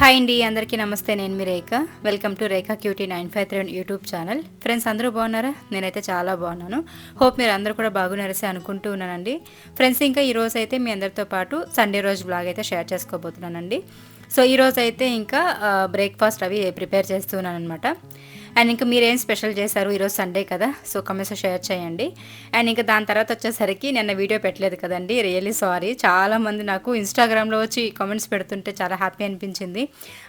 Hi అండి అందరికీ నమస్తే. నేను మీ Rekha. Welcome to Rekha QT nine five three YouTube channel. Friends అందరూ బాగున్నారా? నేనైతే చాలా బాగున్నాను. హోప్ మీరు అందరూ కూడా బాగున్నారసే అనుకుంటూ ఉన్నానండి. ఫ్రెండ్స్ ఇంకా ఈ రోజు అయితే మీ అందరితో పాటు సండే రోజు బ్లాగ్ అయితే షేర్ చేసుకోబోతున్నానండి. సో ఈ రోజు అయితే ఇంకా బ్రేక్ఫాస్ట్ అవి ప్రిపేర్ చేస్తున్నాను అనమాట అండ్ ఇంకా మీరు ఏం స్పెషల్ చేశారు ఈరోజు సండే కదా సో కమెంట్స్ షేర్ చేయండి. అండ్ ఇంకా దాని తర్వాత వచ్చేసరికి నిన్న వీడియో పెట్టలేదు కదండి రియల్లీ సారీ. చాలామంది నాకు ఇన్స్టాగ్రామ్లో వచ్చి కామెంట్స్ పెడుతుంటే చాలా హ్యాపీ అనిపించింది.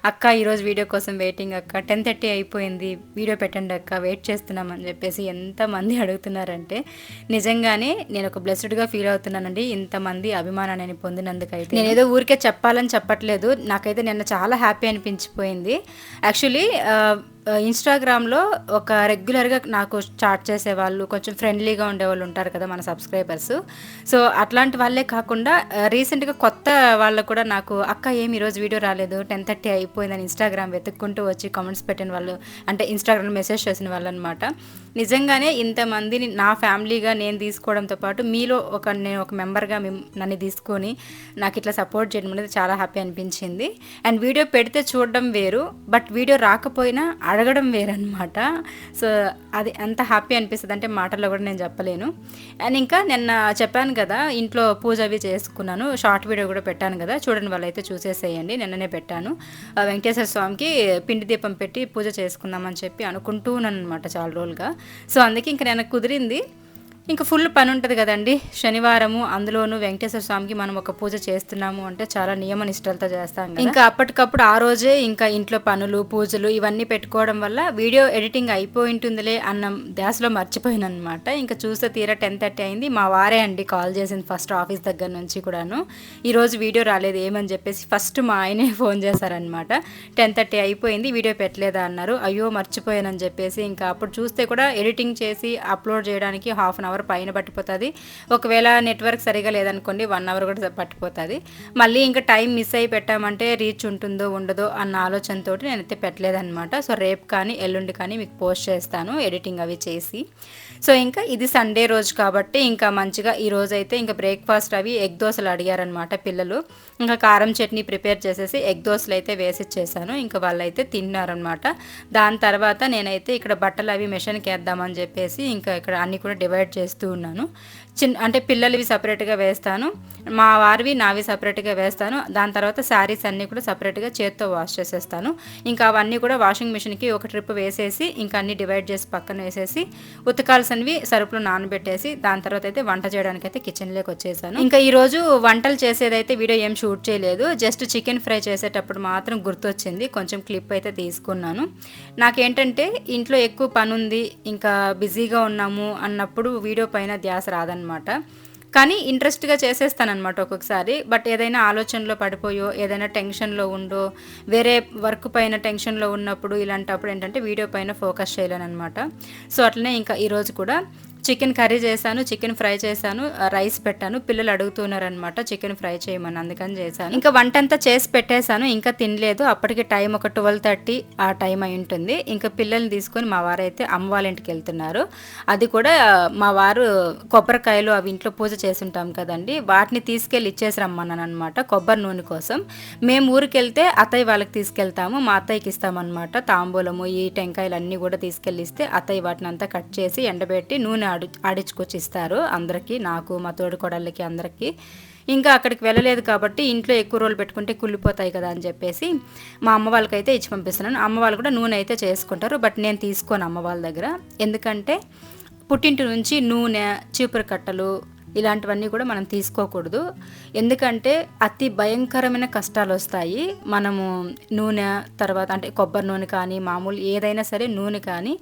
అక్క ఈరోజు వీడియో కోసం వెయిటింగ్ అక్క. టెన్ థర్టీ అయిపోయింది వీడియో పెట్టండి అక్క వెయిట్ చేస్తున్నామని చెప్పేసి ఎంతమంది అడుగుతున్నారంటే నిజంగానే నేను ఒక బ్లెస్డ్గా ఫీల్ అవుతున్నానండి. ఇంతమంది అభిమానాన్ని పొందినందుకైతే. నేను ఏదో ఊరికే చెప్పాలని చెప్పట్లేదు. నాకైతే నిన్న చాలా హ్యాపీ అనిపించిపోయింది. యాక్చువల్లీ ఇన్స్టాగ్రామ్లో ఒక రెగ్యులర్గా నాకు చాట్ చేసేవాళ్ళు కొంచెం ఫ్రెండ్లీగా ఉండేవాళ్ళు ఉంటారు కదా మన సబ్స్క్రైబర్స్ సో అట్లాంటి వాళ్ళే కాకుండా రీసెంట్గా కొత్త వాళ్ళు కూడా నాకు అక్క ఏమి ఈరోజు వీడియో రాలేదు టెన్ థర్టీ అయిపోయిందని ఇన్స్టాగ్రామ్ వెతుక్కుంటూ వచ్చి కామెంట్స్ పెట్టిన వాళ్ళు అంటే ఇన్స్టాగ్రామ్ మెసేజ్ చేసిన వాళ్ళు అనమాట నిజంగానే ఇంతమందిని నా ఫ్యామిలీగా నేను తీసుకోవడంతో పాటు మీలో ఒక నేను ఒక మెంబర్గా నన్ను తీసుకొని నాకు ఇట్లా సపోర్ట్ చేయడం అనేది చాలా హ్యాపీ అనిపించింది. అండ్ వీడియో పెడితే చూడడం వేరు బట్ వీడియో రాకపోయినా అడగడం వేరనమాట సో అది ఎంత హ్యాపీ అనిపిస్తుంది. అంటే మాటల్లో కూడా నేను చెప్పలేను. అండ్ ఇంకా నిన్న చెప్పాను కదా ఇంట్లో పూజ అవి చేసుకున్నాను. షార్ట్ వీడియో కూడా పెట్టాను కదా చూడండి వాళ్ళైతే చూసేసేయండి. నిన్ననే పెట్టాను. వెంకటేశ్వర స్వామికి పిండి దీపం పెట్టి పూజ చేసుకుందామని చెప్పి అనుకుంటూ ఉన్నాను అనమాట చాలా రోజులుగా. సో అందుకే ఇంక నేను కుదిరింది. ఇంకా ఫుల్ పని ఉంటుంది కదండి. శనివారము అందులోనూ వెంకటేశ్వర స్వామికి మనం ఒక పూజ చేస్తున్నాము అంటే చాలా నియమ నిష్టలతో చేస్తాం ఇంకా అప్పటికప్పుడు ఆ రోజే ఇంకా ఇంట్లో పనులు పూజలు ఇవన్నీ పెట్టుకోవడం వల్ల వీడియో ఎడిటింగ్ అయిపోయి ఉంటుందిలే అన్న ధ్యాసలో మర్చిపోయాను అనమాట ఇంకా చూస్తే తీరా టెన్ థర్టీ అయింది. మా వారే అండి కాల్ చేసింది ఫస్ట్ ఆఫీస్ దగ్గర నుంచి కూడాను. ఈరోజు వీడియో రాలేదు ఏమని చెప్పేసి ఫస్ట్ మా ఆయనే ఫోన్ చేశారనమాట. టెన్ థర్టీ అయిపోయింది వీడియో పెట్టలేదా అన్నారు. అయ్యో మర్చిపోయానని చెప్పేసి ఇంకా అప్పుడు చూస్తే కూడా ఎడిటింగ్ చేసి అప్లోడ్ చేయడానికి హాఫ్ అన్ అవర్ అవర్ పైన పట్టిపోతుంది. ఒకవేళ నెట్వర్క్ సరిగా లేదనుకోండి వన్ అవర్ కూడా పట్టిపోతుంది. మళ్ళీ ఇంకా టైం మిస్ అయి పెట్టామంటే రీచ్ ఉంటుందో ఉండదో అన్న ఆలోచనతో నేనైతే పెట్టలేదనమాట సో రేపు కానీ ఎల్లుండి కానీ మీకు పోస్ట్ చేస్తాను ఎడిటింగ్ అవి చేసి. సో ఇంకా ఇది సండే రోజు కాబట్టి ఇంకా మంచిగా ఈ రోజు అయితే ఇంకా బ్రేక్ఫాస్ట్ అవి ఎగ్ దోశలు అడిగారనమాట పిల్లలు. ఇంకా కారం చట్నీ ప్రిపేర్ చేసేసి ఎగ్ దోశలు అయితే వేసి ఇచ్చేసాను. ఇంకా వాళ్ళైతే తిన్నారనమాట దాని తర్వాత నేనైతే ఇక్కడ బట్టలు అవి మిషన్కి వేద్దామని చెప్పేసి ఇంకా ఇక్కడ అన్ని కూడా డివైడ్ చేసి చేస్తూ ఉన్నాను చిన్న అంటే పిల్లలవి సపరేట్గా వేస్తాను. మా వారివి నావి సపరేట్గా వేస్తాను. దాని తర్వాత శారీస్ అన్నీ కూడా సపరేట్గా చేత్తో వాష్ చేసేస్తాను. ఇంకా అవన్నీ కూడా వాషింగ్ మిషన్కి ఒక ట్రిప్ వేసేసి ఇంకా అన్ని డివైడ్ చేసి పక్కన వేసేసి ఉతకాల్సినవి సరుపులు నానబెట్టేసి దాని తర్వాత అయితే వంట చేయడానికి అయితే కిచెన్లోకి వచ్చేసాను. ఇంకా ఈరోజు వంటలు చేసేదైతే వీడియో ఏం షూట్ చేయలేదు. జస్ట్ చికెన్ ఫ్రై చేసేటప్పుడు మాత్రం గుర్తొచ్చింది. కొంచెం క్లిప్ అయితే తీసుకున్నాను. నాకేంటంటే ఇంట్లో ఎక్కువ పని ఉంది ఇంకా బిజీగా ఉన్నాము అన్నప్పుడు వీడియో పైన ధ్యాస రాదనమాట కానీ ఇంట్రెస్ట్గా చేసేస్తానమాట ఒక్కొక్కసారి. బట్ ఏదైనా ఆలోచనలో పడిపోయో ఏదైనా టెన్షన్లో ఉండో వేరే వర్క్ పైన టెన్షన్లో ఉన్నప్పుడు ఇలాంటప్పుడు ఏంటంటే వీడియో పైన ఫోకస్ చేయలేనమాట సో అట్లనే ఇంకా ఈరోజు కూడా చికెన్ కర్రీ చేశాను చికెన్ ఫ్రై చేశాను రైస్ పెట్టాను పిల్లలు అడుగుతున్నారనమాట చికెన్ ఫ్రై చేయమని అందుకని చేశాను. ఇంకా వంట అంతా చేసి పెట్టేశాను ఇంకా తినలేదు. అప్పటికి టైం ఒక ట్వెల్వ్ థర్టీ ఆ టైం అయి ఉంటుంది. ఇంకా పిల్లల్ని తీసుకొని మా వారు అయితే అమ్మ వాళ్ళ ఇంటికి వెళ్తున్నారు. అది కూడా మా వారు కొబ్బరికాయలు అవి ఇంట్లో పూజ చేసి ఉంటాం కదండి వాటిని తీసుకెళ్ళి ఇచ్చేసి రమ్మన్నాను అనమాట కొబ్బరి నూనె కోసం. మేము ఊరికి వెళ్తే అత్తయ్య వాళ్ళకి తీసుకెళ్తాము మా అత్తయ్యకి ఇస్తామన్నమాట తాంబూలము ఈ టెంకాయలు అన్నీ కూడా తీసుకెళ్ళి ఇస్తే అత్తయ్య వాటిని అంతా కట్ చేసి ఎండబెట్టి నూనె ఆడి ఆడించుకొచ్చి ఇస్తారు అందరికీ నాకు మా తోడి కొడళ్ళకి అందరికీ. ఇంకా అక్కడికి వెళ్ళలేదు కాబట్టి ఇంట్లో ఎక్కువ రోజులు పెట్టుకుంటే కుళ్ళిపోతాయి కదా అని చెప్పేసి మా అమ్మ వాళ్ళకైతే ఇచ్చి పంపిస్తున్నాను. అమ్మ వాళ్ళు కూడా నూనె అయితే చేసుకుంటారు బట్ నేను తీసుకోను అమ్మ వాళ్ళ దగ్గర. ఎందుకంటే పుట్టింటి నుంచి నూనె చీపురు కట్టలు ఇలాంటివన్నీ కూడా మనం తీసుకోకూడదు. ఎందుకంటే అతి భయంకరమైన కష్టాలు వస్తాయి. మనము నూనె తర్వాత అంటే కొబ్బరి నూనె కానీ మామూలు ఏదైనా సరే నూనె కానీ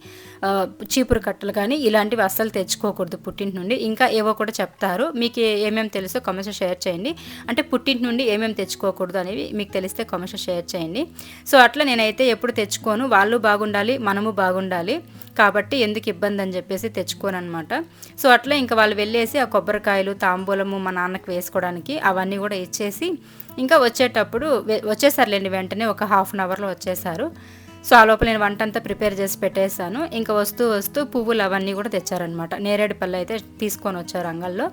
చీపురు కట్టలు కానీ ఇలాంటివి అస్సలు తెచ్చుకోకూడదు పుట్టింటి నుండి. ఇంకా ఏవో కూడా చెప్తారు. మీకు ఏమేమి తెలుసో కమెంట్స్ షేర్ చేయండి. అంటే పుట్టింటి నుండి ఏమేమి తెచ్చుకోకూడదు అనేవి మీకు తెలిస్తే కమెంట్స్ షేర్ చేయండి. సో అట్లా నేనైతే ఎప్పుడు తెచ్చుకోను. వాళ్ళు బాగుండాలి మనము బాగుండాలి. కాబట్టి ఎందుకు ఇబ్బంది అని చెప్పేసి తెచ్చుకోను అనమాట సో అట్లా ఇంకా వాళ్ళు వెళ్ళేసి ఆ కొబ్బరికాయలు తాంబూలము మా నాన్నకి వేసుకోవడానికి అవన్నీ కూడా ఇచ్చేసి ఇంకా వచ్చేటప్పుడు వచ్చేసారులేండి వెంటనే ఒక హాఫ్ అన్ అవర్లో వచ్చేసారు. సో ఆ లోపల నేను వంట అంతా ప్రిపేర్ చేసి పెట్టేశాను. ఇంకా వస్తూ వస్తూ పువ్వులు అవన్నీ కూడా తెచ్చారనమాట నేరేడు పళ్ళు అయితే తీసుకొని వచ్చారు అంగల్లో.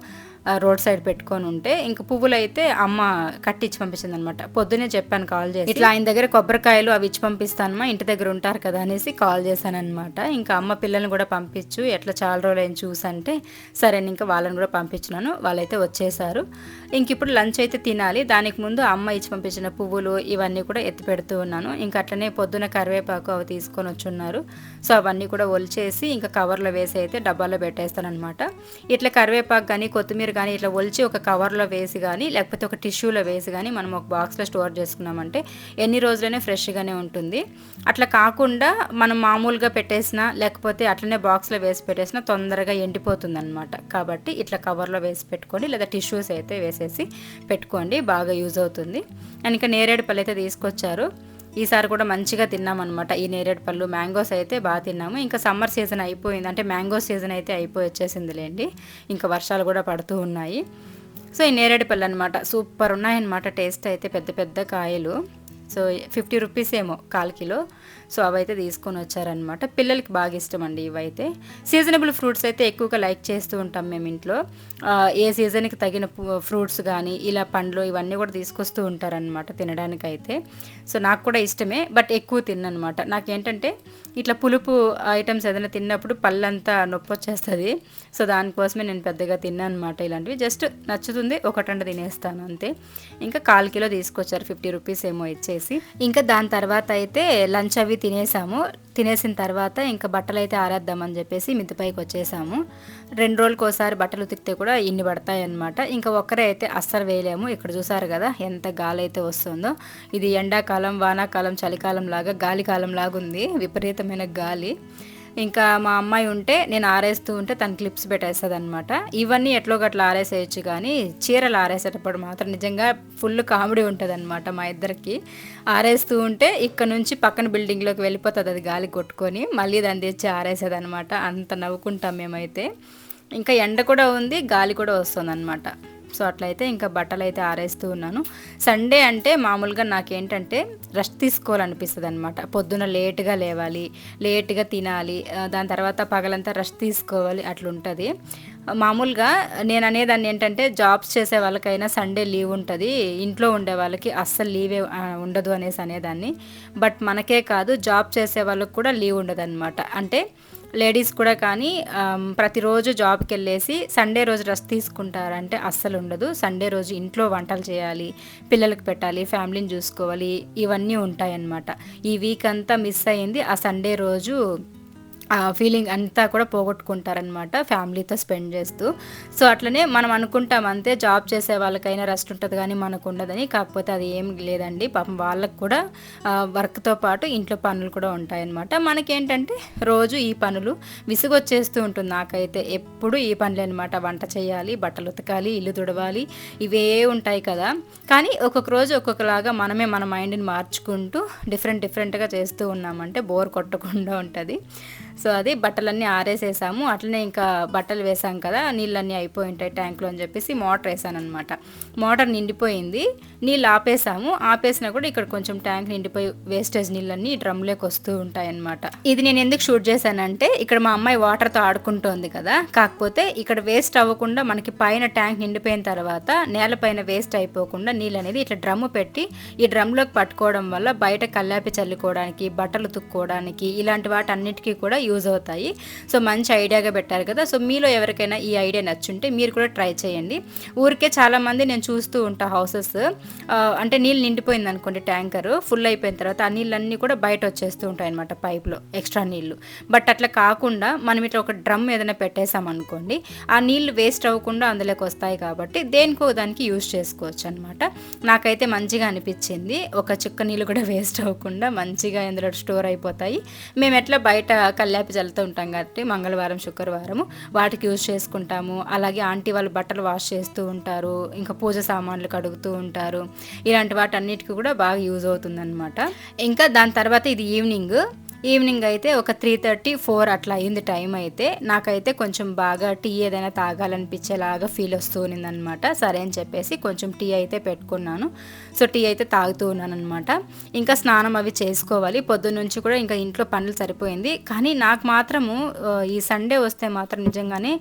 రోడ్ సైడ్ పెట్టుకొని ఉంటే ఇంకా పువ్వులు అయితే అమ్మ కట్టించి పంపించింది అనమాట పొద్దునే చెప్పాను కాల్ చేసి ఇట్లా ఆయన దగ్గర కొబ్బరికాయలు అవి ఇచ్చి పంపిస్తానమ్మా ఇంటి దగ్గర ఉంటారు కదా అనేసి కాల్ చేశాను అనమాట ఇంకా అమ్మ పిల్లల్ని కూడా పంపించు ఎట్లా చాలా రోజులు ఏం చూసంటే సరే అని ఇంకా వాళ్ళని కూడా పంపించినాను వాళ్ళైతే వచ్చేసారు. ఇంక ఇప్పుడు లంచ్ అయితే తినాలి దానికి ముందు అమ్మ ఇచ్చి పంపించిన పువ్వులు ఇవన్నీ కూడా ఎత్తి పెడుతూ ఉన్నాను. ఇంకా అట్లనే పొద్దున కరివేపాకు అవి తీసుకొని వచ్చున్నారు. సో అవన్నీ కూడా ఒలిచేసి ఇంకా కవర్లో వేసి అయితే డబ్బాలో పెట్టేస్తాను అనమాట ఇట్లా కరివేపాకు కానీ కొత్తిమీర కానీ ఇట్లా ఒలిచి ఒక కవర్లో వేసి కానీ లేకపోతే ఒక టిష్యూలో వేసి కానీ మనం ఒక బాక్స్లో స్టోర్ చేసుకున్నామంటే ఎన్ని రోజులైనా ఫ్రెష్గానే ఉంటుంది. అట్లా కాకుండా మనం మామూలుగా పెట్టేసినా లేకపోతే అట్లనే బాక్స్లో వేసి పెట్టేసినా తొందరగా ఎండిపోతుంది అనమాట కాబట్టి ఇట్లా కవర్లో వేసి పెట్టుకోండి లేదా టిష్యూస్ అయితే వేసేసి పెట్టుకోండి బాగా యూజ్ అవుతుంది. అండ్ ఇంకా నేరేడు పళ్ళు అయితే తీసుకొచ్చారు. ఈసారి కూడా మంచిగా తిన్నామన్నమాట. ఈ నేరేడు పళ్ళు మ్యాంగోస్ అయితే బాగా తిన్నాము. ఇంకా సమ్మర్ సీజన్ అయిపోయింది. అంటే మ్యాంగో సీజన్ అయితే అయిపోయి వచ్చేసిందిలేండి. ఇంకా వర్షాలు కూడా పడుతూ ఉన్నాయి. సో ఈ నేరేడు పళ్ళు అనమాట సూపర్ ఉన్నాయన్నమాట. టేస్ట్ అయితే పెద్ద పెద్ద కాయలు. సో ఫిఫ్టీ రూపీస్ ఏమో కాల్ కిలో. సో అవైతే తీసుకొని వచ్చారనమాట పిల్లలకి బాగా ఇష్టం అండి ఇవైతే. సీజనబుల్ ఫ్రూట్స్ అయితే ఎక్కువగా లైక్ చేస్తూ ఉంటాం మేము ఇంట్లో. ఏ సీజన్కి తగిన ఫ్రూట్స్ కానీ ఇలా పండ్లు ఇవన్నీ కూడా తీసుకొస్తూ ఉంటారనమాట తినడానికి అయితే సో నాకు కూడా ఇష్టమే బట్ ఎక్కువ తిన్ననమాట నాకేంటంటే ఇట్లా పులుపు ఐటమ్స్ ఏదైనా తిన్నప్పుడు పళ్ళంతా నొప్పి వచ్చేస్తుంది. సో దానికోసమే నేను పెద్దగా తిన్నాను అనమాట ఇలాంటివి. జస్ట్ నచ్చుతుంది ఒకటంట తినేస్తాను అంతే. ఇంకా కాల్ కిలో తీసుకొచ్చారు ఫిఫ్టీ రూపీస్ ఏమో ఇచ్చేసి. ఇంకా దాని తర్వాత అయితే లంచ్ అవి తినేసాము. తినేసిన తర్వాత ఇంకా బట్టలు అయితే ఆరేద్దామని చెప్పేసి మిద్దిపైకి వచ్చేసాము. రెండు రోజులకోసారి ఒకసారి బట్టలు ఉతికితే కూడా ఇన్ని పడతాయి అనమాట ఇంకా ఒక్కరే అయితే అస్సలు వేయలేము. ఇక్కడ చూసారు కదా ఎంత గాలి అయితే వస్తుందో. ఇది ఎండాకాలం వానాకాలం చలికాలం లాగా గాలి కాలం లాగా ఉంది విపరీతమైన గాలి. ఇంకా మా అమ్మాయి ఉంటే నేను ఆరేస్తూ ఉంటే తన క్లిప్స్ పెట్టేస్తుంది అనమాట ఇవన్నీ ఎట్లో గట్లా ఆరేసేయచ్చు కానీ చీరలు ఆరేసేటప్పుడు మాత్రం నిజంగా ఫుల్ కామెడీ ఉంటుంది అనమాట మా ఇద్దరికి. ఆరేస్తూ ఉంటే ఇక్కడ నుంచి పక్కన బిల్డింగ్లోకి వెళ్ళిపోతుంది అది గాలి కొట్టుకొని మళ్ళీ దాన్ని తెచ్చి ఆరేసేది అనమాట అంత నవ్వుకుంటాం మేమైతే. ఇంకా ఎండ కూడా ఉంది గాలి కూడా వస్తుంది అనమాట సో అట్లయితే ఇంకా బట్టలు అయితే ఆరేస్తూ ఉన్నాను. సండే అంటే మామూలుగా నాకేంటంటే రెస్ట్ తీసుకోవాలనిపిస్తుంది అనమాట పొద్దున లేట్గా లేవాలి లేట్గా తినాలి దాని తర్వాత పగలంతా రెస్ట్ తీసుకోవాలి అట్లుంటుంది. మామూలుగా నేను అనేదాన్ని ఏంటంటే జాబ్స్ చేసే వాళ్ళకైనా సండే లీవ్ ఉంటుంది. ఇంట్లో ఉండే వాళ్ళకి అస్సలు లీవే ఉండదు అనేసి అనేదాన్ని. బట్ మనకే కాదు జాబ్ చేసే వాళ్ళకి కూడా లీవ్ ఉండదు అనమాట అంటే లేడీస్ కూడా కానీ ప్రతిరోజు జాబ్కి వెళ్ళేసి సండే రోజు రెస్ట్ తీసుకుంటారంటే అస్సలు ఉండదు. సండే రోజు ఇంట్లో వంటలు చేయాలి పిల్లలకు పెట్టాలి ఫ్యామిలీని చూసుకోవాలి ఇవన్నీ ఉంటాయన్నమాట. ఈ వీక్ అంతా మిస్ అయింది ఆ సండే రోజు ఆ ఫీలింగ్ అంతా కూడా పోగొట్టుకుంటారనమాట ఫ్యామిలీతో స్పెండ్ చేస్తూ. సో అట్లనే మనం అనుకుంటాం అంతే జాబ్ చేసే వాళ్ళకైనా రెస్ట్ ఉంటుంది కానీ మనకు ఉండదని కాకపోతే అది ఏం లేదండి. పాపం వాళ్ళకు కూడా వర్క్తో పాటు ఇంట్లో పనులు కూడా ఉంటాయన్నమాట. మనకేంటంటే రోజు ఈ పనులు విసుగొచ్చేస్తూ ఉంటుంది నాకైతే. ఎప్పుడు ఈ పనులు అనమాట వంట చేయాలి బట్టలు ఉతకాలి ఇల్లు తుడవాలి ఇవే ఉంటాయి కదా. కానీ ఒక్కొక్క రోజు ఒక్కొక్కలాగా మనమే మన మైండ్ని మార్చుకుంటూ డిఫరెంట్ డిఫరెంట్గా చేస్తూ ఉన్నామంటే బోర్ కొట్టకుండా ఉంటుంది. సో అది బట్టలన్నీ ఆరేసేసాము. అట్లనే ఇంకా బట్టలు వేసాం కదా నీళ్ళన్నీ అయిపోయి ఉంటాయి ట్యాంక్లో అని చెప్పేసి మోటార్ వేసాను అనమాట మోటార్ నిండిపోయింది నీళ్ళు ఆపేసాము. ఆపేసినా కూడా ఇక్కడ కొంచెం ట్యాంక్ నిండిపోయి వేస్టేజ్ నీళ్ళన్నీ డ్రమ్లోకి వస్తూ ఉంటాయన్నమాట. ఇది నేను ఎందుకు షూట్ చేశానంటే ఇక్కడ మా అమ్మాయి వాటర్తో ఆడుకుంటోంది కదా. కాకపోతే ఇక్కడ వేస్ట్ అవ్వకుండా మనకి పైన ట్యాంక్ నిండిపోయిన తర్వాత నేలపైన వేస్ట్ అయిపోకుండా నీళ్ళు అనేది ఇట్లా డ్రమ్ము పెట్టి ఈ డ్రమ్లోకి పట్టుకోవడం వల్ల బయట కల్లాపి చల్లుకోవడానికి బట్టలు తుక్కోవడానికి ఇలాంటి వాటి అన్నిటికీ కూడా యూజ్ అవుతాయి. సో మంచి ఐడియాగా పెట్టారు కదా. సో మీలో ఎవరికైనా ఈ ఐడియా నచ్చుంటే మీరు కూడా ట్రై చేయండి. ఊరికే చాలామంది నేను చూస్తూ ఉంటా హౌసెస్. అంటే నీళ్ళు నిండిపోయింది అనుకోండి ట్యాంకర్ ఫుల్ అయిపోయిన తర్వాత ఆ నీళ్ళన్నీ కూడా బయట వచ్చేస్తూ ఉంటాయి అనమాట పైప్లో ఎక్స్ట్రా నీళ్ళు. బట్ అట్లా కాకుండా మనం ఇట్లా ఒక డ్రమ్ ఏదైనా పెట్టేసాం అనుకోండి ఆ నీళ్ళు వేస్ట్ అవ్వకుండా అందులోకి వస్తాయి కాబట్టి దేనికో దానికి యూజ్ చేసుకోవచ్చు అనమాట నాకైతే మంచిగా అనిపించింది. ఒక చుక్క నీళ్ళు కూడా వేస్ట్ అవ్వకుండా మంచిగా ఇందులో స్టోర్ అయిపోతాయి. మేము ఎట్లా బయట కల్లాపి చల్లుతూ ఉంటాం కాబట్టి మంగళవారం శుక్రవారం వాటికి యూజ్ చేసుకుంటాము. అలాగే ఆంటీ వాళ్ళు బట్టలు వాష్ చేస్తూ ఉంటారు. ఇంకా పూజ సామాన్లు కడుగుతూ ఉంటారు. ఇలాంటి వాటి అన్నిటికీ కూడా బాగా యూజ్ అవుతుందన్నమాట. ఇంకా దాని తర్వాత ఇది ఈవినింగ్. ఈవినింగ్ అయితే ఒక త్రీ థర్టీ ఫోర్ అట్లా అయింది టైం అయితే. నాకైతే కొంచెం బాగా టీ ఏదైనా తాగాలనిపించేలాగా ఫీల్ వస్తూ ఉన్నదనమాట సరే అని చెప్పేసి కొంచెం టీ అయితే పెట్టుకున్నాను. సో టీ అయితే తాగుతూ ఉన్నాను అనమాట ఇంకా స్నానం అవి చేసుకోవాలి. పొద్దున్న నుంచి కూడా ఇంకా ఇంట్లో పనులు సరిపోయింది. కానీ నాకు మాత్రము ఈ సండే వస్తే మాత్రం నిజంగానే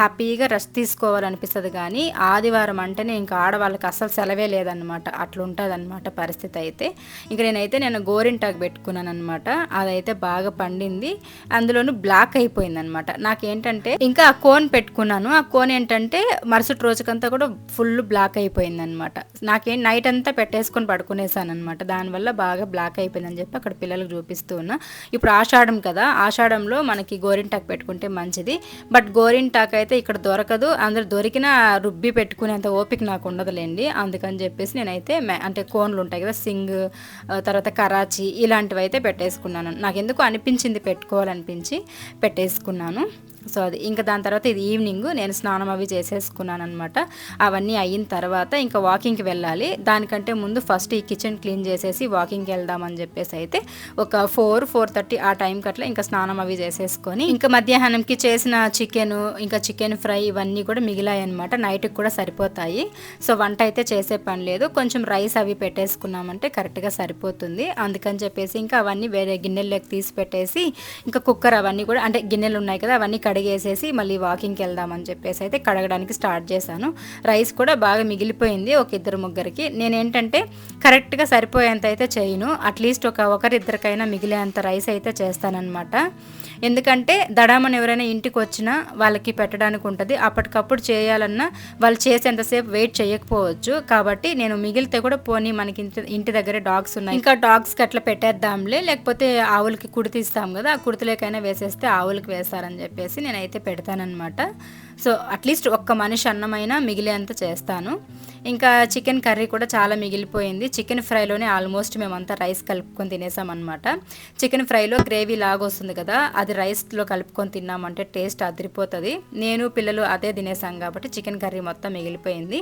హ్యాపీగా రెస్ట్ తీసుకోవాలనిపిస్తుంది కానీ ఆదివారం అంటేనే ఇంకా ఆడవాళ్ళకి అసలు సెలవే లేదనమాట అట్లా ఉంటుంది అనమాట పరిస్థితి అయితే. ఇంకా నేనైతే నేను గోరింటాకు పెట్టుకున్నాను అనమాట అదైతే బాగా పండింది. అందులోనూ బ్లాక్ అయిపోయింది అనమాట నాకేంటంటే ఇంకా ఆ కోన్ పెట్టుకున్నాను. ఆ కోన్ ఏంటంటే మరుసటి రోజుకంతా కూడా ఫుల్ బ్లాక్ అయిపోయింది అనమాట నాకేం నైట్ అంతా పెట్టేసుకొని పడుకునేసాను అనమాట దానివల్ల బాగా బ్లాక్ అయిపోయిందని చెప్పి అక్కడ పిల్లలకు చూపిస్తూ ఉన్నా. ఇప్పుడు ఆషాఢం కదా ఆషాఢంలో మనకి గోరింటాకు పెట్టుకుంటే మంచిది. బట్ గోరింటాకు అయితే ఇక్కడ దొరకదు. అందరు దొరికిన రుబ్బి పెట్టుకునేంత ఓపిక నాకు ఉండదులేండి. అందుకని చెప్పేసి నేనైతే అంటే కోన్లు ఉంటాయి కదా సింగ్ తర్వాత కరాచీ ఇలాంటివి అయితే పెట్టేసుకున్నాను. నాకు ఎందుకు అనిపించింది పెట్టుకోవాలనిపించి పెట్టేసుకున్నాను. సో అది ఇంకా దాని తర్వాత ఇది ఈవినింగ్ నేను స్నానం అవి చేసేసుకున్నాను అనమాట అవన్నీ అయిన తర్వాత ఇంకా వాకింగ్కి వెళ్ళాలి. దానికంటే ముందు ఫస్ట్ ఈ కిచెన్ క్లీన్ చేసేసి వాకింగ్కి వెళ్దామని చెప్పేసి అయితే ఒక ఫోర్ ఫోర్ థర్టీ ఆ టైంకి అట్లా ఇంకా స్నానం అవి చేసేసుకొని ఇంకా మధ్యాహ్నంకి చేసిన చికెన్ ఇంకా చికెన్ ఫ్రై ఇవన్నీ కూడా మిగిలాయి అనమాట నైట్కి కూడా సరిపోతాయి. సో వంట అయితే చేసే పని లేదు. కొంచెం రైస్ అవి పెట్టేసుకున్నామంటే కరెక్ట్గా సరిపోతుంది. అందుకని చెప్పేసి ఇంకా అవన్నీ వేరే గిన్నెల్లోకి తీసి పెట్టేసి ఇంకా కుక్కర్ అవన్నీ కూడా అంటే గిన్నెలు ఉన్నాయి కదా అవన్నీ కడిగేసేసి మళ్ళీ వాకింగ్కి వెళ్దామని చెప్పేసి అయితే కడగడానికి స్టార్ట్ చేశాను. రైస్ కూడా బాగా మిగిలిపోయింది ఒక ఇద్దరు ముగ్గురికి. నేనేంటంటే కరెక్ట్గా సరిపోయేంత అయితే చేయను. అట్లీస్ట్ ఒక ఒకరిద్దరికైనా మిగిలేంత రైస్ అయితే చేస్తానన్నమాట. ఎందుకంటే దడామని ఎవరైనా ఇంటికి వచ్చినా వాళ్ళకి పెట్టడానికి ఉంటుంది. అప్పటికప్పుడు చేయాలన్నా వాళ్ళు చేసేంతసేపు వెయిట్ చేయకపోవచ్చు. కాబట్టి నేను మిగిలితే కూడా పోనీ మనకి ఇంటి ఇంటి దగ్గర డాగ్స్ ఉన్నాయి. ఇంకా డాగ్స్కి అట్లా పెట్టేద్దాంలే. లేకపోతే ఆవులకి కుడితిస్తాం కదా ఆ కుడితిలోకైనా వేసేస్తే ఆవులకి వేస్తారని చెప్పేసి నేనైతే పెడతానమాట సో అట్లీస్ట్ ఒక్క మనిషి అన్నమైనా మిగిలేంత చేస్తాను. ఇంకా చికెన్ కర్రీ కూడా చాలా మిగిలిపోయింది. చికెన్ ఫ్రైలోనే ఆల్మోస్ట్ మేమంతా రైస్ కలుపుకొని తినేసామన్నమాట. చికెన్ ఫ్రైలో గ్రేవీ లాగా వస్తుంది కదా అది రైస్లో కలుపుకొని తిన్నామంటే టేస్ట్ అదిరిపోతుంది. నేను పిల్లలు అదే తినేసాం కాబట్టి చికెన్ కర్రీ మొత్తం మిగిలిపోయింది.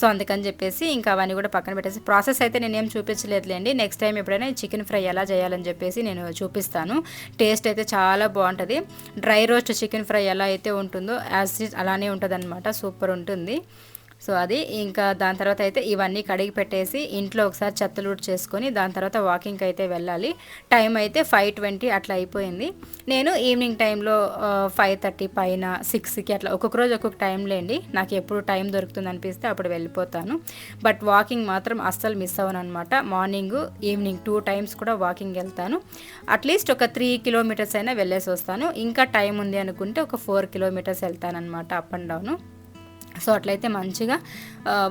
సో అందుకని చెప్పేసి ఇంకా అవన్నీ కూడా పక్కన పెట్టేసి ప్రాసెస్ అయితే నేనేం చూపించలేదులేండి. నెక్స్ట్ టైం ఎప్పుడైనా చికెన్ ఫ్రై ఎలా చేయాలని చెప్పేసి నేను చూపిస్తాను. టేస్ట్ అయితే చాలా బాగుంటుంది. డ్రై రోస్ట్ చికెన్ ఫ్రై ఎలా అయితే ఉంటుందో యాజ్ ఇట్ అలానే ఉంటుంది అనమాట సూపర్ ఉంటుంది. సో అది ఇంకా దాని తర్వాత అయితే ఇవన్నీ కడిగి పెట్టేసి ఇంట్లో ఒకసారి చెత్తలూట్ చేసుకొని దాని తర్వాత వాకింగ్కి అయితే వెళ్ళాలి. టైం అయితే ఫైవ్ ట్వంటీ అట్లా అయిపోయింది. నేను ఈవినింగ్ టైంలో ఫైవ్ థర్టీ పైన సిక్స్కి అట్లా ఒక్కొక్క రోజు ఒక్కొక్క టైం లేండి. నాకు ఎప్పుడు టైం దొరుకుతుంది అనిపిస్తే అప్పుడు వెళ్ళిపోతాను. బట్ వాకింగ్ మాత్రం అస్సలు మిస్ అవ్వను అనమాట మార్నింగ్ ఈవినింగ్ టూ టైమ్స్ కూడా వాకింగ్ వెళ్తాను. అట్లీస్ట్ ఒక త్రీ కిలోమీటర్స్ అయినా వెళ్ళేసి వస్తాను. ఇంకా టైం ఉంది అనుకుంటే ఒక ఫోర్ కిలోమీటర్స్ వెళ్తానమాట అప్ అండ్ డౌను సో అట్లయితే మంచిగా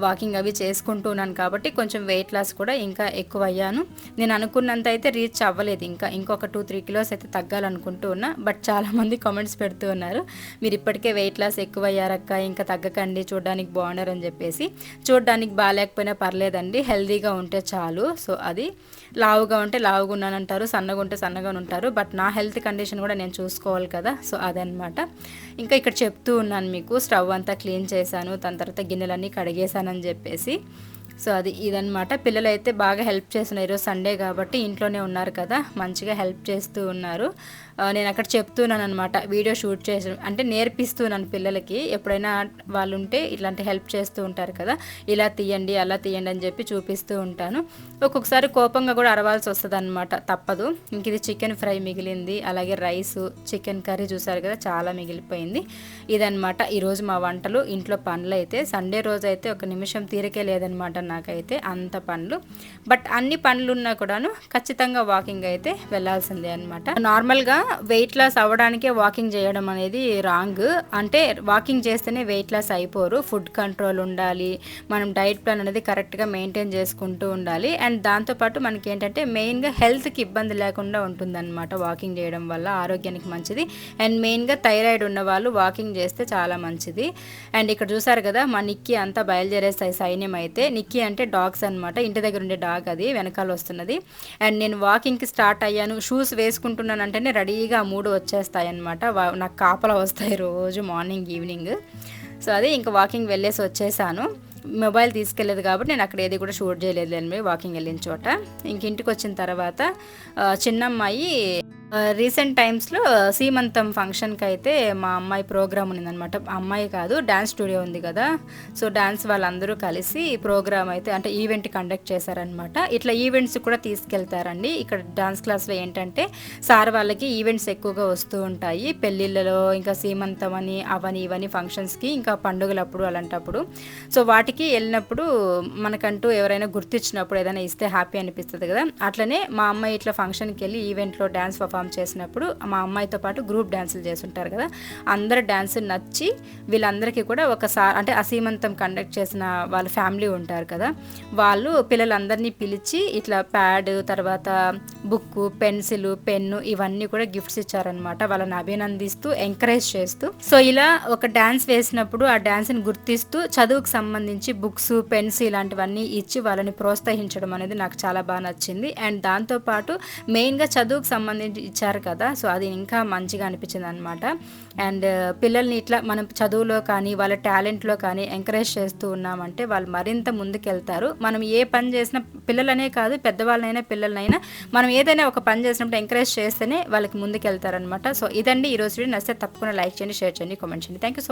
వాకింగ్ అవి చేసుకుంటున్నాను కాబట్టి కొంచెం వెయిట్ లాస్ కూడా ఇంకా ఎక్కువ అయ్యాను నేను అనుకున్నంత అయితే రీచ్ అవ్వలేదు ఇంకా. ఇంకొక టూ త్రీ కిలోస్ అయితే తగ్గాలనుకుంటూ ఉన్నా. బట్ చాలామంది కామెంట్స్ పెడుతూ ఉన్నారు మీరు ఇప్పటికే వెయిట్ లాస్ ఎక్కువ అయ్యారక్క ఇంకా తగ్గకండి చూడడానికి బాగున్నారని చెప్పేసి. చూడడానికి బాగాలేకపోయినా పర్లేదండి హెల్దీగా ఉంటే చాలు. సో అది లావుగా ఉంటే లావుగా ఉన్నానంటారు సన్నగా ఉంటే సన్నగా ఉంటారు. బట్ నా హెల్త్ కండిషన్ కూడా నేను చూసుకోవాలి కదా. సో అదనమాట ఇంకా ఇక్కడ చెప్తూ ఉన్నాను మీకు స్టవ్ అంతా క్లీన్ చేసి చేశాను దాని తర్వాత గిన్నెలన్నీ కడిగేశానని చెప్పేసి. సో అది ఇదనమాట పిల్లలు అయితే బాగా హెల్ప్ చేస్తున్నారు. ఈరోజు సండే కాబట్టి ఇంట్లోనే ఉన్నారు కదా మంచిగా హెల్ప్ చేస్తూ ఉన్నారు. నేను అక్కడ చెప్తున్నాను అనమాట వీడియో షూట్ చేసి అంటే నేర్పిస్తున్నాను పిల్లలకి. ఎప్పుడైనా వాళ్ళు ఉంటే ఇట్లాంటి హెల్ప్ చేస్తూ ఉంటారు కదా. ఇలా తీయండి అలా తీయండి అని చెప్పి చూపిస్తూ ఉంటాను. ఒక్కొక్కసారి కోపంగా కూడా అరవాల్సి వస్తుంది అనమాట తప్పదు. ఇంక ఇది చికెన్ ఫ్రై మిగిలింది. అలాగే రైస్ చికెన్ కర్రీ చూసారు కదా చాలా మిగిలిపోయింది. ఇదనమాట ఈరోజు మా వంటలు. ఇంట్లో పనులు అయితే సండే రోజు అయితే ఒక నిమిషం తీరికే లేదనమాట నాకైతే అంత పనులు. బట్ అన్ని పనులు ఉన్నా కూడాను ఖచ్చితంగా వాకింగ్ అయితే వెళ్ళాల్సిందే అనమాట నార్మల్గా వెయిట్ లాస్ అవ్వడానికే వాకింగ్ చేయడం అనేది రాంగ్ అంటే వాకింగ్ చేస్తేనే వెయిట్ లాస్ అయిపోరు. ఫుడ్ కంట్రోల్ ఉండాలి. మనం డైట్ ప్లాన్ అనేది కరెక్ట్గా మెయింటైన్ చేసుకుంటూ ఉండాలి. అండ్ దాంతోపాటు మనకి ఏంటంటే మెయిన్గా హెల్త్కి ఇబ్బంది లేకుండా ఉంటుందన్నమాట వాకింగ్ చేయడం వల్ల ఆరోగ్యానికి మంచిది. అండ్ మెయిన్గా థైరాయిడ్ ఉన్న వాళ్ళు వాకింగ్ చేస్తే చాలా మంచిది. అండ్ ఇక్కడ చూసారు కదా మా నిక్కీ అంతా బయలుదేరేస్తాయి సైన్యం అయితే. నిక్కీ అంటే డాగ్స్ అన్నమాట. ఇంటి దగ్గర ఉండే డాగ్ అది వెనకాల వస్తున్నది. అండ్ నేను వాకింగ్కి స్టార్ట్ అయ్యాను. షూస్ వేసుకుంటున్నాను అంటేనే రెడీగా మూడు వచ్చేస్తాయి అనమాట నాకు కాపలా వస్తాయి రోజు మార్నింగ్ ఈవినింగ్. సో అదే ఇంకా వాకింగ్ వెళ్ళేసి వచ్చేసాను. మొబైల్ తీసుకెళ్ళలేదు కాబట్టి నేను అక్కడ ఏది కూడా షూట్ చేయలేదు అండి వాకింగ్ వెళ్ళిన చోట. ఇంక ఇంటికి వచ్చిన తర్వాత చిన్నమ్మాయి రీసెంట్ టైమ్స్లో సీమంతం ఫంక్షన్కి అయితే మా అమ్మాయి ప్రోగ్రామ్ ఉన్నదనమాట అమ్మాయి కాదు డ్యాన్స్ స్టూడియో ఉంది కదా. సో డ్యాన్స్ వాళ్ళందరూ కలిసి ప్రోగ్రామ్ అయితే అంటే ఈవెంట్ కండక్ట్ చేశారనమాట ఇట్లా ఈవెంట్స్ కూడా తీసుకెళ్తారండి. ఇక్కడ డాన్స్ క్లాస్లో ఏంటంటే సార్ వాళ్ళకి ఈవెంట్స్ ఎక్కువగా వస్తూ ఉంటాయి. పెళ్ళిళ్ళలో ఇంకా సీమంతం అని అవని ఇవని ఫంక్షన్స్కి ఇంకా పండుగలప్పుడు అలాంటప్పుడు. సో వాటికి వెళ్ళినప్పుడు మనకంటూ ఎవరైనా గుర్తించినప్పుడు ఏదైనా ఇస్తే హ్యాపీ అనిపిస్తుంది కదా. అట్లనే మా అమ్మాయి ఇట్లా ఫంక్షన్కి వెళ్ళి ఈవెంట్లో డ్యాన్స్ పర్ఫామ్ చేసినప్పుడు మా అమ్మాయితో పాటు గ్రూప్ డ్యాన్సులు చేస్తుంటారు కదా అందరు డ్యాన్స్ నచ్చి వీళ్ళందరికీ కూడా ఒకసారి అంటే అసీమంతం కండక్ట్ చేసిన వాళ్ళ ఫ్యామిలీ ఉంటారు కదా వాళ్ళు పిల్లలందరినీ పిలిచి ఇట్లా ప్యాడ్ తర్వాత బుక్ పెన్సిల్ పెన్ను ఇవన్నీ కూడా గిఫ్ట్స్ ఇచ్చారనమాట వాళ్ళని అభినందిస్తూ ఎంకరేజ్ చేస్తూ. సో ఇలా ఒక డ్యాన్స్ వేసినప్పుడు ఆ డ్యాన్స్ని గుర్తిస్తూ చదువుకు సంబంధించి బుక్స్ పెన్స్ ఇలాంటివన్నీ ఇచ్చి వాళ్ళని ప్రోత్సహించడం అనేది నాకు చాలా బాగా నచ్చింది. అండ్ దాంతోపాటు మెయిన్గా చదువుకు సంబంధించి ఇచ్చారు కదా సో అది ఇంకా మంచిగా అనిపించింది అనమాట అండ్ పిల్లల్ని ఇట్లా మనం చదువులో కానీ వాళ్ళ టాలెంట్లో కానీ ఎంకరేజ్ చేస్తూ ఉన్నామంటే వాళ్ళు మరింత ముందుకెళ్తారు. మనం ఏ పని చేసినా పిల్లలనే కాదు పెద్దవాళ్ళనైనా పిల్లలనైనా మనం ఏదైనా ఒక పని చేసినప్పుడు ఎంకరేజ్ చేస్తేనే వాళ్ళకి ముందుకెళ్తారనమాట సో ఇదండి ఈరోజు వీడియో. నచ్చితే తప్పకుండా లైక్ చేయండి షేర్ చేయండి కామెంట్ చేయండి. Thank you so